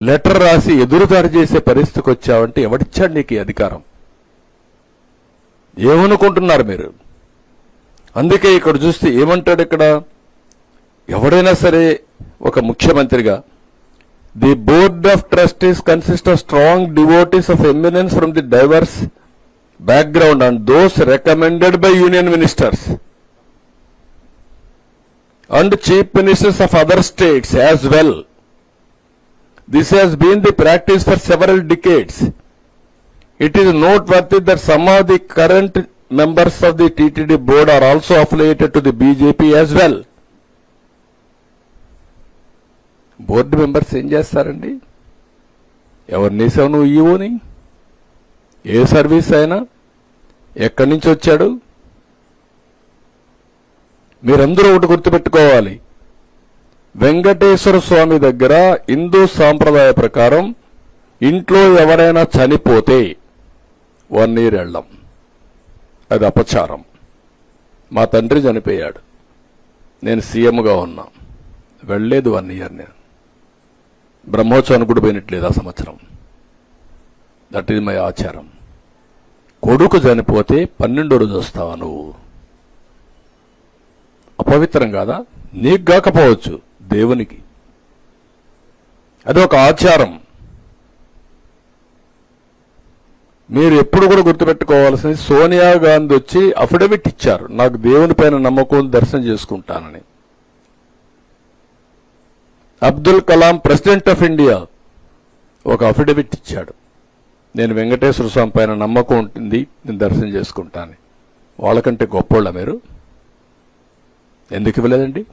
Letter రాసి ఎదురుదాడి చేసే పరిస్థితికి వచ్చావంటే ఎవడిచ్చాడు నీకు అధికారం? ఏమనుకుంటున్నారు మీరు? అందుకే ఇక్కడ చూస్తే ఏమంటాడు ఇక్కడ? ఎవడైనా సరే ఒక ముఖ్యమంత్రిగా the board of trustees consist of strong devotees of eminence from the diverse background and those recommended by union ministers and chief ministers of other states as well. This has been the practice for several decades. It is noteworthy that some of the current members of the TTD board are also affiliated to the BJP as well. Board members ఏం చేస్తారండి ఎవరిని వేసావు నువ్వు ఈవోని ఏ service అయినా ఎక్కడి నుంచి వచ్చాడు మీరందరూ ఒకటి గుర్తుపెట్టుకోవాలి వెంకటేశ్వర స్వామి దగ్గర హిందూ సాంప్రదాయ ప్రకారం ఇంట్లో ఎవరైనా చనిపోతే వన్ ఇయర్ వెళ్ళం అది అపచారం. మా తండ్రి చనిపోయాడు. నేను సీఎంగా ఉన్నా. వెళ్ళలేదు వన్ ఇయర్ నేను. బ్రహ్మోత్సవానికి కూడా పోయినట్లేదు ఆ సంవత్సరం. దట్ ఈజ్ మై ఆచారం. కొడుకు చనిపోతే పన్నెండో రోజు వస్తావా నువ్వు? అపవిత్రం కాదా? నీకు కాకపోవచ్చు. దేవునికి. అది ఒక ఆచారం. మీరు ఎప్పుడు కూడా గుర్తుపెట్టుకోవాల్సింది సోనియా గాంధీ వచ్చి అఫిడవిట్ ఇచ్చారు. నాకు దేవుని పైన నమ్మకం దర్శనం చేసుకుంటానని. Abdul Kalam president of India ఒక అఫిడవిట్ ఇచ్చాడు. నేను వెంకటేశ్వర స్వామి పైన నమ్మకం ఉంటుంది నేను దర్శనం చేసుకుంటాను వాళ్ళకంటే గొప్పోళ్ళ మీరు? ఎందుకు ఇవ్వలేదండి?